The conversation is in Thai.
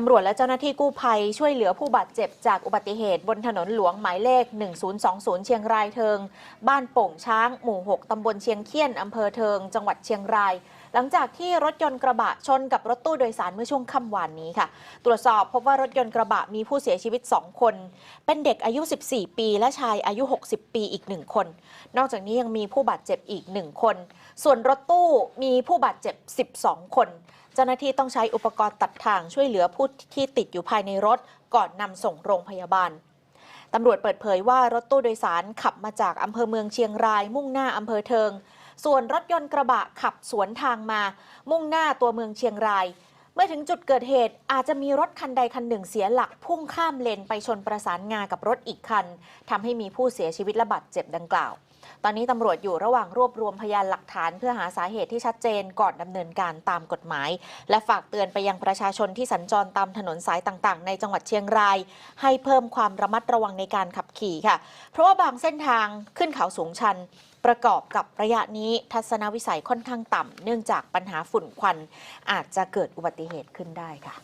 ตำรวจและเจ้าหน้าที่กู้ภัยช่วยเหลือผู้บาดเจ็บจากอุบัติเหตุบนถนนหลวงหมายเลข 1020 เชียงรายเทิง บ้านโป่งช้างหมู่ 6 ตำบลเชียงเคียนอำเภอเทิง จังหวัดเชียงราย หลังจากที่รถยนต์กระบะชนกับรถตู้โดยสารเมื่อช่วงค่ำวานนี้ค่ะ ตรวจสอบพบว่ารถยนต์กระบะมีผู้เสียชีวิต 2 คน เป็นเด็กอายุ 14 ปี และชายอายุ 60 ปีอีก 1 คน นอกจากนี้ยังมีผู้บาดเจ็บอีก 1 คน ส่วนรถตู้มีผู้บาดเจ็บ 12 คน เจ้าหน้าที่ต้องใช้อุปกรณ์ตัดทางช่วยเหลือผู้ที่ติดอยู่ภายในรถก่อนนำส่งโรงพยาบาลตำรวจเปิดเผยว่ารถตู้โดยสารขับมาจากอำเภอเมืองเชียงรายมุ่งหน้าอำเภอเทิง ส่วนรถยนต์กระบะขับสวนทางมา มุ่งหน้าตัวเมืองเชียงราย เมื่อถึงจุดเกิดเหตุอาจจะมีรถคันใดคันหนึ่งเสียหลักพุ่งข้ามเลนไปชนประสานงากับรถอีกคันทำให้มีผู้เสียชีวิตและบาดเจ็บดังกล่าว ตอนนี้ตำรวจอยู่ระหว่างรวบรวมพยานหลักฐานเพื่อหาสาเหตุที่ชัดเจนก่อนดำเนินการตามกฎหมาย และฝากเตือนไปยังประชาชนที่สัญจรตามถนนสายต่างๆ ในจังหวัดเชียงราย ให้เพิ่มความระมัดระวังในการขับขี่ค่ะ เพราะว่าบางเส้นทางขึ้นเขาสูงชันประกอบกับระยะนี้ทัศนวิสัยค่อนข้างต่ำเนื่องจากปัญหาฝุ่นควันอาจจะเกิดอุบัติเหตุขึ้นได้ค่ะ